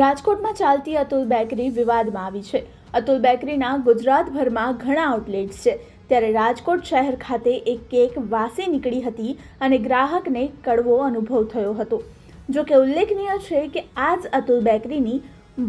રાજકોટમાં ચાલતી અતુલ બેકરી વિવાદમાં આવી છે. અતુલ બેકરીના ગુજરાતભરમાં ઘણા આઉટલેટ્સ છે. ત્યારે રાજકોટ શહેર ખાતે એક કેક વાસી નીકળી હતી અને ગ્રાહકને કડવો અનુભવ થયો હતો. જો કે ઉલ્લેખનીય છે કે આ જ અતુલ બેકરીની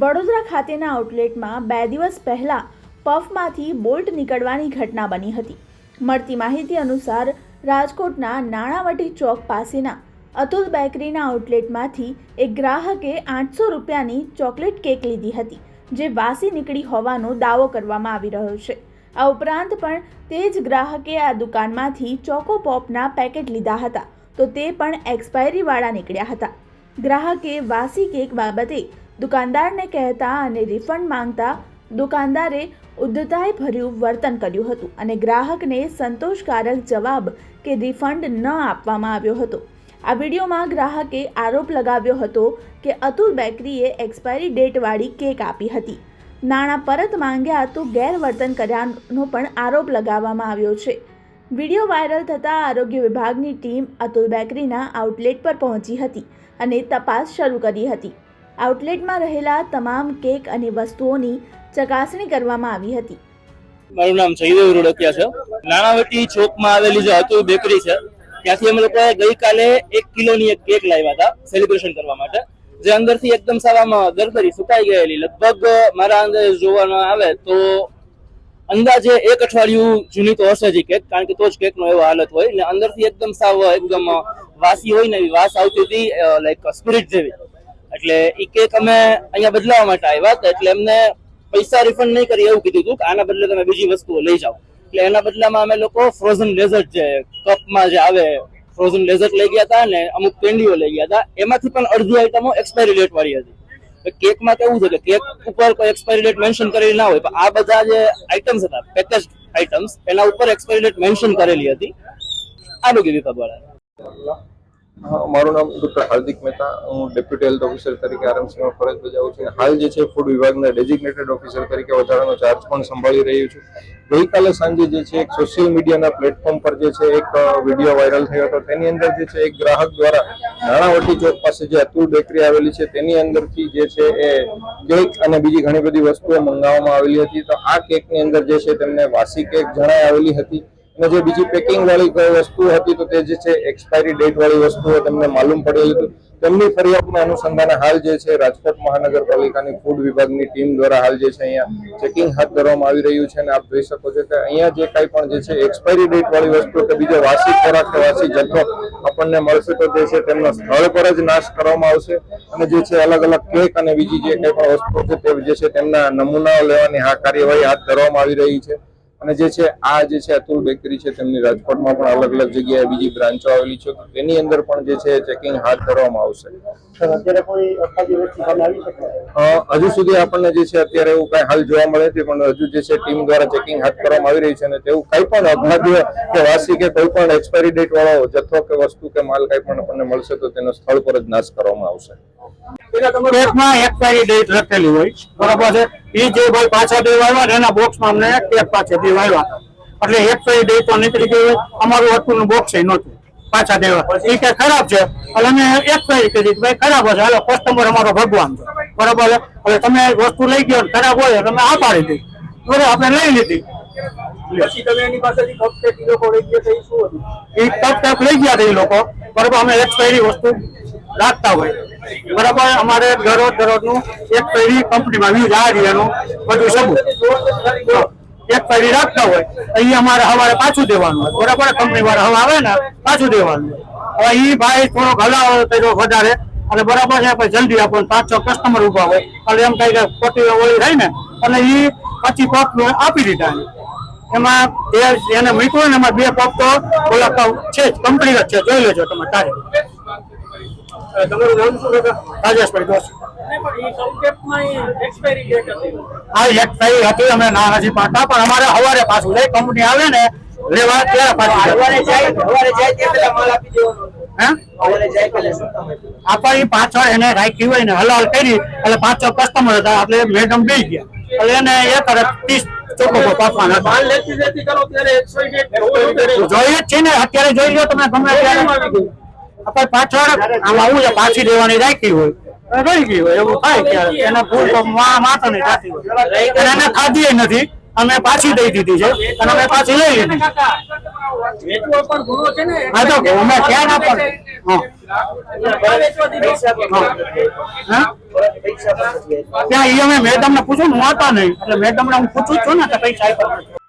વડોદરા ખાતેના આઉટલેટમાં બે દિવસ પહેલાં પફમાંથી બોલ્ટ નીકળવાની ઘટના બની હતી. મળતી માહિતી અનુસાર રાજકોટના નાણાવટી ચોક પાસેના અતુલ બેકરીના આઉટલેટમાંથી એક ગ્રાહકે આઠસો રૂપિયાની ચોકલેટ કેક લીધી હતી, જે વાસી નીકળી હોવાનો દાવો કરવામાં આવી રહ્યો છે. આ ઉપરાંત પણ તે જ ગ્રાહકે આ દુકાનમાંથી ચોકો પોપના પેકેટ લીધા હતા, તો તે પણ એક્સપાયરીવાળા નીકળ્યા હતા. ગ્રાહકે વાસી કેક બાબતે દુકાનદારને કહેતા અને રિફંડ માંગતા દુકાનદારે ઉદ્ધતાએ ભર્યું વર્તન કર્યું હતું અને ગ્રાહકને સંતોષકારક જવાબ કે રિફંડ ન આપવામાં આવ્યો હતો. આ વિડીયોમાં ગ્રાહકે આરોપ લગાવ્યો હતો કે અતુલ બેકરીએ એક્સપાયરી ડેટવાળી કેક આપી હતી. નાણાં પરત માંગ્યા તો ગેરવર્તન કર્યાનો પણ આરોપ લગાવવામાં આવ્યો છે. વીડિયો વાયરલ થતાં આરોગ્ય વિભાગની ટીમ અતુલ બેકરીના આઉટલેટ પર પહોંચી હતી અને તપાસ શરૂ કરી હતી. આઉટલેટમાં રહેલા તમામ કેક અને વસ્તુઓની ચકાસણી કરવામાં આવી હતી. મારું નામ સહીદેવ રોડકિયા છે. નાણાવટી ચોકમાં આવેલી જે અતુલ બેકરી છે ત્યાંથી અમે લોકોએ ગઈકાલે એક કિલોની એક કેક લાવ્યા હતા સેલિબ્રેશન કરવા માટે, જે અંદરથી એકદમ સાવામાં દરદરી સુકાઈ ગયેલી. લગભગ મારા અંદર જોવામાં આવે તો અંદાજે એક અઠવાડિયું જૂની તો હશે જ કેક, કારણ કે તો જ કેકનો એવો હાલત હોય. ને અંદરથી એકદમ સાવ એકદમ વાસી હોય ને એવી વાસ આવતી હતી લાઈક સ્પિરિટ જેવી. એટલે એ કેક અમે અહીંયા બદલાવા માટે આવ્યા હતા. એટલે એમને પૈસા રિફંડ નહીં કરી એવું કીધું હતું કે આના બદલે તમે બીજી વસ્તુઓ લઈ જાઓ. એટલે એના બદલામાં અમે લોકો ફ્રોઝન ડેઝર્ટ જે કપમાં જે આવે ફ્રોઝન ડેઝર્ટ લઈ ગયા હતા ને અમુક કેન્ડીઓ લઈ ગયા હતા. એમાંથી પણ અડધી આઈટમો એક્સપાયરી ડેટ વાળી હતી. કેકમાં કેવું છે કે કેક ઉપર કોઈ એક્સપાયરી ડેટ મેન્શન કરેલી ના હોય, પણ આ બધા જે આઇટમ્સ હતા પેકેજ આઇટમ્સ એના ઉપર એક્સપાયરી ડેટ મેન્શન કરેલી હતી. આરોગ્ય વિભાગ વાળા મારું નામ ડોક્ટર હાર્દિક મહેતા. હું ડેપ્યુટી હેલ્થ ઓફિસર તરીકે આરએમસીમાં ફરજ બજાવું છું. હાલ જે છે, ફૂડ વિભાગના ડેઝિગ્નેટેડ ઓફિસર તરીકે વધારાનો ચાર્જ પણ સંભાળી રહ્યું છું. ગઈકાલે સાંજે જે છે, એક સોશિયલ મીડિયાના પ્લેટફોર્મ પર જે છે, એક વીડિયો વાયરલ થયો હતો. તેની અંદર જે છે, એક ગ્રાહક દ્વારા નાણાવટી ચોક પાસે જે અતુલ બેકરી આવેલી છે, તેની અંદરથી જે છે, એ કેક અને બીજી ઘણી બધી વસ્તુઓ મંગાવવામાં આવેલી હતી. તો આ કેકની અંદર જે છે, તેમને વાસી કેક જણાઈ આવેલી હતી. અને જે બીજી પેકિંગ વાળી વસ્તુ હતી તો તે જે છે એક્સપાયરી ડેટ વાળી વસ્તુઓ તેમને માલુમ પડેલી હતું. તેમની ફરિયાદના અનુસંધાને હાલ જે છે, રાજકોટ મહાનગરપાલિકાની ફૂડ વિભાગની ટીમ દ્વારા હાલ જે છે અહીંયા ચેકિંગ હાથ ધરવામાં આવી રહ્યું છે અને આપ જોઈ શકો છો કે અહીંયા જે કાંઈ પણ જે છે એક્સપાયરી ડેટ વાળી વસ્તુ કે બીજો વાસી ખોરાક કે વાસી જથ્થો આપણને મળશે તો જે છે, તેમના સ્થળ પર જ નાશ કરવામાં આવશે. અને જે છે, અલગ અલગ કેક અને બીજી જે કંઈ પણ વસ્તુઓ છે તે જે છે, તેમના નમૂનાઓ લેવાની આ કાર્યવાહી હાથ ધરવામાં આવી રહી છે. અને જે છે આ જે છે અતુલ બેકરી છે તેમની રાજકોટમાં પણ અલગ અલગ જગ્યાએ બીજી બ્રાન્ચો આવેલી છે. તેની અંદર પણ જે છે ચેકિંગ હાથ ધરવામાં આવશે. હજુ સુધી આપણને જે છે અત્યારે એવું કઈ હાલ જોવા મળે નથી પણ હજુ જે છે ટીમ દ્વારા ચેકિંગ હાથ કરવામાં આવી રહી છે અને તેવું કઈ પણ અભાગ્ય કે વાસી કે કોઈ પણ એક્સપાયરી ડેટ વાળો જથ્થો કે વસ્તુ કે માલ કઈ પણ આપણને મળશે તો તેનો સ્થળ પર જ નાશ કરવામાં આવશે. કેકમાં એક્સપાયરી ડેટ લખેલી હોય. બરોબર છે? એ જે ભાઈ પાછા દેવા આવ્યા ને એના બોક્સમાં અમને કેક પાછા એટલે એક્સપાયરી ડેટ તો નીકળી ગઈ હોય. અમારું વસ્તુનું બોક્સ નહોતું. પાછા દેવા એ કે ખરાબ છે. એટલે અમે એક્સપાયરી કરી ભાઈ ખરાબ હશે. હાલો કસ્ટમર અમારો ભગવાન છે. બરોબર છે? હવે તમે વસ્તુ લઈ ગયો ખરાબ હોય તમે આ પાડી દઈ બરોબર આપણે લઈ લીધી. પછી તમે એની પાસેથી કપ કેક લોકો લઈ ગયા એ એ ટપ ટપ લઈ ગયા હતા એ લોકો. બરોબર, અમે એક એક્સપાયરી વસ્તુ રાખતા હોય. બરાબર, અમારે દરરોજ દરરોજનું એક્સપાયરી કંપનીમાં વીજ આ એનું બધું સબૂત. એક્સપાયરી રાખતા હોય, અહીં અમારે હવારે પાછું દેવાનું હોય. બરાબર કંપની વાળા હવે આવે ને, પાછું દેવાનું હવે એ ભાઈ થોડોક હલાવો કર્યો વધારે, અને બરાબર છે, પછી જલ્દી આપો પાંચ છ કસ્ટમર ઊભા હોય. એટલે એમ કઈ ખોટી ઓળી થાય ને, અને એ પછી પપ આપી દીધા. એમાં એ એને મૂક્યો ને એમાં બે પગ તો ઓલા છે જ કંપની જ છે. જોઈ લેજો તમે તારે. તમારું નામ શું રાજેશભાઈ દોસ્ત. પણ એક્સપાયરી હતી. થઈ હતી અમે ના હજી પાટા પણ અમારે સવારે પાછું લઈ કંપની આવે ને લેવા ત્યારે પાછું જાય જાય જાય આપણે પાછળ એને રાખી હોય ને હલાલ કરી એટલે પાંચ છ કસ્ટમર હતા એટલે મેડમ બે ગયા. એટલે એને એ તરફ ત્રીસ ચોખ્ખો પાકવાના હતા માલ લેતી લેતી કરો ત્યારે એક્સપાયરી ડેટ જોઈએ જ છે ને અત્યારે જોઈ લો તમે ગમે આપણે પાછળ આમ આવું છે પાછી દેવાની રાખી હોય. રહી ગઈ હોય એવું થાય ત્યારે. એને ભૂલ તો મા નહીં થતી હોય. એને ખાધી નથી. અમે પાછી દઈ દીધી છે. અને અમે પાછી લઈ લીધી. હા તો અમે ક્યાં ના હા? ત્યાં ઈ અમે મેડમ ને પૂછું હું હતા નહીં એટલે મેડમ ને હું પૂછું છું ને કે પૈસા આપ્યા.